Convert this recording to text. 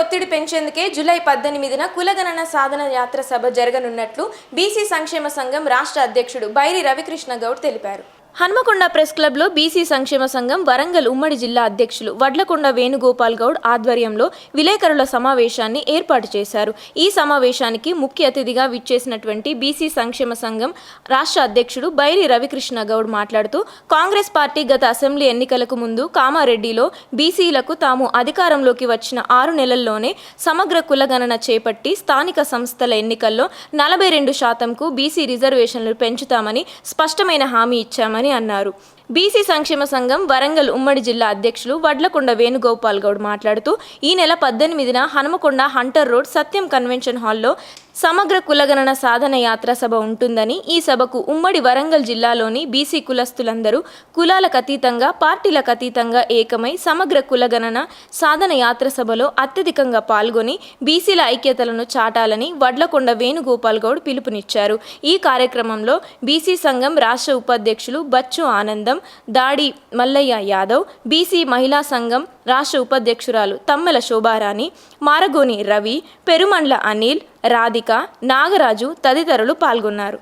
ఒత్తిడి పెంచేందుకే జూలై పద్దెనిమిదిన కులగణన సాధన యాత్ర సభ జరగనున్నట్లు బీసీ సంక్షేమ సంఘం రాష్ట్ర అధ్యక్షుడు బైరి రవికృష్ణ గౌడ్ తెలిపారు. హన్మకొండ ప్రెస్ క్లబ్లో బీసీ సంక్షేమ సంఘం వరంగల్ ఉమ్మడి జిల్లా అధ్యక్షులు వడ్లకొండ వేణుగోపాల్ గౌడ్ ఆధ్వర్యంలో విలేకరుల సమావేశాన్ని ఏర్పాటు చేశారు. ఈ సమావేశానికి ముఖ్య అతిథిగా విచ్చేసినటువంటి బీసీ సంక్షేమ సంఘం రాష్ట్ర అధ్యక్షుడు బైరి రవికృష్ణ గౌడ్ మాట్లాడుతూ కాంగ్రెస్ పార్టీ గత అసెంబ్లీ ఎన్నికలకు ముందు కామారెడ్డిలో బీసీలకు తాము అధికారంలోకి వచ్చిన ఆరు నెలల్లోనే సమగ్ర కులగణన చేపట్టి స్థానిక సంస్థల ఎన్నికల్లో నలభై రెండు శాతంకు బీసీ రిజర్వేషన్లు పెంచుతామని స్పష్టమైన హామీ ఇచ్చామని అన్నారు. బీసీ సంక్షేమ సంఘం వరంగల్ ఉమ్మడి జిల్లా అధ్యక్షులు వడ్లకొండ వేణుగోపాల్ గౌడ్ మాట్లాడుతూ ఈ నెల పద్దెనిమిదిన Hanumakonda hunter road Satyam convention హాల్లో సమగ్ర కులగణన సాధన యాత్ర సభ ఉంటుందని ఈ సభకు ఉమ్మడి వరంగల్ జిల్లాలోని బీసీ కులస్తులందరూ కులాలకు అతీతంగా పార్టీలకు అతీతంగా ఏకమై సమగ్ర కులగణన సాధన యాత్ర సభలో అత్యధికంగా పాల్గొని బీసీల ఐక్యతలను చాటాలని వడ్లకొండ వేణుగోపాల్ గౌడ్ పిలుపునిచ్చారు. ఈ కార్యక్రమంలో బీసీ సంఘం రాష్ట్ర ఉపాధ్యక్షులు బచ్చు ఆనందం దాడి మల్లయ్య యాదవ్ బీసీ మహిళా సంఘం రాష్ట్ర ఉపాధ్యక్షురాలు తమ్మల శోభారాణి మారగోని రవి పెరుమండ్ల అనిల్ రాధిక నాగరాజు తదితరులు పాల్గొన్నారు.